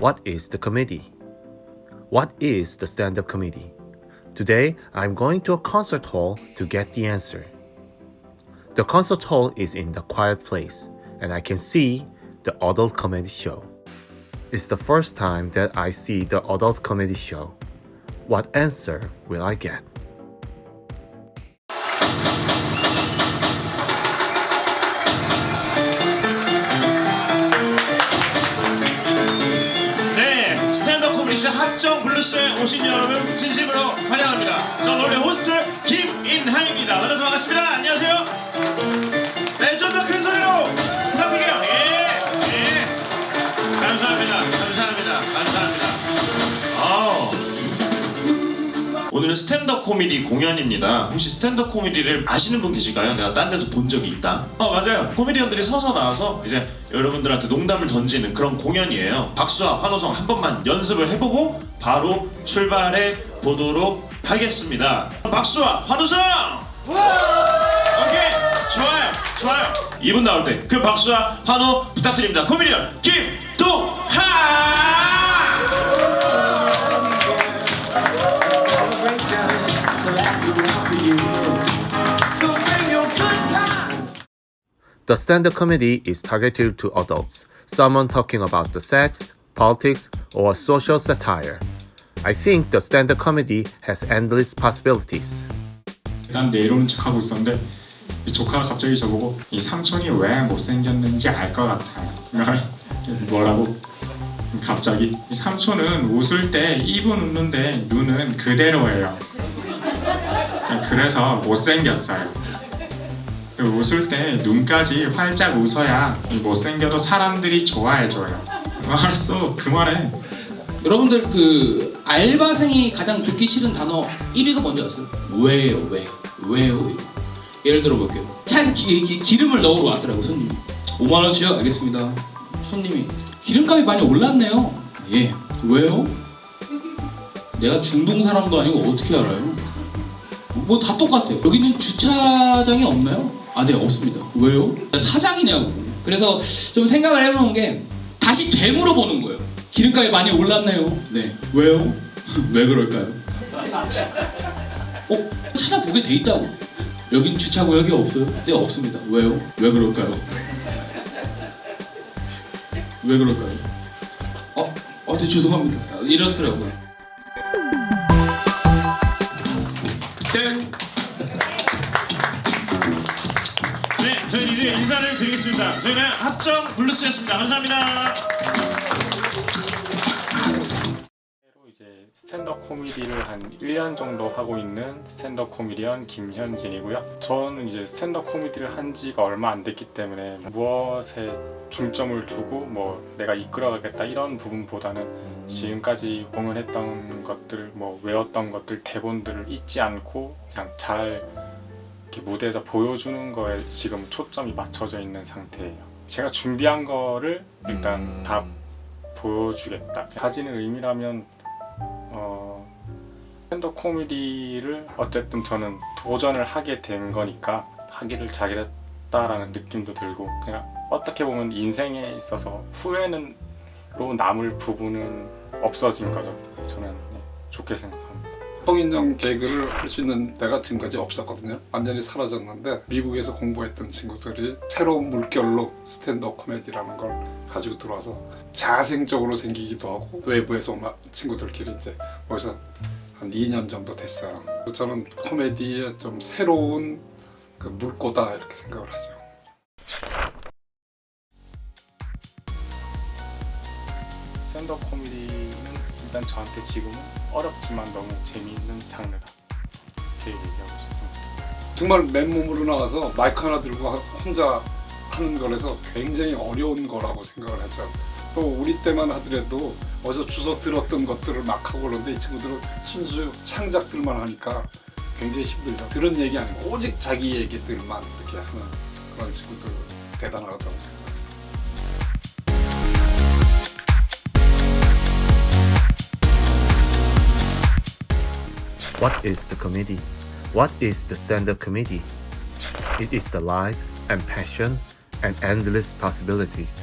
What is the committee? What is the stand up committee? Today, I'm going to a concert hall to get the answer. The concert hall is in the quiet place, and I can see the adult comedy show. It's the first time that I see the adult comedy show. What answer will I get? 합정 블루스에 오신 여러분 진심으로 환영합니다. 저 노래 호스트 김인한입니다. 만나서 반갑습니다. 안녕하세요. 네, 좀 더 큰 소리 오늘은 스탠드업 코미디 공연입니다. 혹시 스탠드업 코미디를 아시는 분 계실까요? 내가 딴 데서 본 적이 있다. 어 맞아요. 코미디언들이 서서 나와서 이제 여러분들한테 농담을 던지는 그런 공연이에요. 박수와 환호성 한 번만 연습을 해보고 바로 출발해 보도록 하겠습니다. 박수와 환호성. 오케이 좋아요 좋아요. 이분 나올 때 그 박수와 환호 부탁드립니다. 코미디언 김동하. The stand up comedy is targeted to adults, someone talking about the sex, politics, or social satire. I think the stand up comedy has endless possibilities. 난 내려오는 척하고 있었는데 이 조카가 갑자기 저보고 이 삼촌이 왜 못생겼는지 알 것 같아요 뭐라고? 갑자기 이 삼촌은 웃을 때 입은 웃는데 눈은 그대로예요 그래서 못생겼어요. 그 웃을 때 눈까지 활짝 웃어야 이 못생겨도 사람들이 좋아해줘요. 알았어 그만해. 여러분들 그 알바생이 가장 듣기 싫은 단어 1위가 뭔지 아세요? 왜요 왜? 왜요? 왜 예를 들어 볼게요. 차에서 기, 기, 기 름을 넣으러 왔더라고 손님이. 5만 원치요? 알겠습니다. 손님이 기름값이 많이 올랐네요. 예. 왜요? 내가 중동 사람도 아니고 어떻게 알아요? 뭐 다 똑같아요 여기는 주차장이 없나요? 아 네 없습니다 왜요? 사장이냐고 그래서 좀 생각을 해보는 게 다시 되물어 보는 거예요 기름값이 많이 올랐네요 네 왜요? 왜 그럴까요? 어? 찾아보게 돼 있다고 여긴 주차구역이 없어요? 네 없습니다 왜요? 왜 그럴까요? 왜 그럴까요? 어? 어, 네 죄송합니다 이렇더라고요 땡. 네, 저희 이제 인사를 드리겠습니다. 저희는 합정 블루스였습니다. 감사합니다. 스탠드업 코미디를 한 1년 정도 하고 있는 스탠드업 코미디언 김현진이고요. 저는 이제 스탠드업 코미디를 한 지가 얼마 안 됐기 때문에 무엇에 중점을 두고 뭐 내가 이끌어가겠다 이런 부분보다는 지금까지 공연했던 것들, 뭐 외웠던 것들, 대본들을 잊지 않고 그냥 잘 이렇게 무대에서 보여주는 거에 지금 초점이 맞춰져 있는 상태예요. 제가 준비한 거를 일단 다 보여주겠다. 가지는 의미라면 어, 스탠드 코미디를 어쨌든 저는 도전을 하게 된 거니까 하기를 잘했다라는 느낌도 들고 그냥 어떻게 보면 인생에 있어서 후회는 로 남을 부분은 없어진 거죠. 저는 네, 좋게 생각합니다. 성인용 개그를 할 수 있는 데가 지금까지 없었거든요. 완전히 사라졌는데 미국에서 공부했던 친구들이 새로운 물결로 스탠드업 코미디라는 걸 가지고 들어와서 자생적으로 생기기도 하고 외부에서 온 친구들끼리 이제 모여서 한 2년 정도 됐어요. 저는 코미디의 좀 새로운 그 물꼬다 이렇게 생각을 하죠. 스탠드업 코미디는 일단 저한테 지금은 어렵지만 너무 재미있는 장르다. 이렇게 얘기하고 싶습니다. 정말 맨몸으로 나와서 마이크 하나 들고 하- 혼자 하는 거라서 굉장히 어려운 거라고 생각을 하죠. 또 우리 때만 하더라도 어디서 주워 들었던 것들을 막 하고 그러는데 이 친구들은 순수 창작들만 하니까 굉장히 힘들죠. 그런 얘기 아니고 오직 자기 얘기들만 이렇게 하는 그런 친구들 대단하다고 생각합니다. What is the comedy? What is the stand up comedy? It is the life and passion and endless possibilities.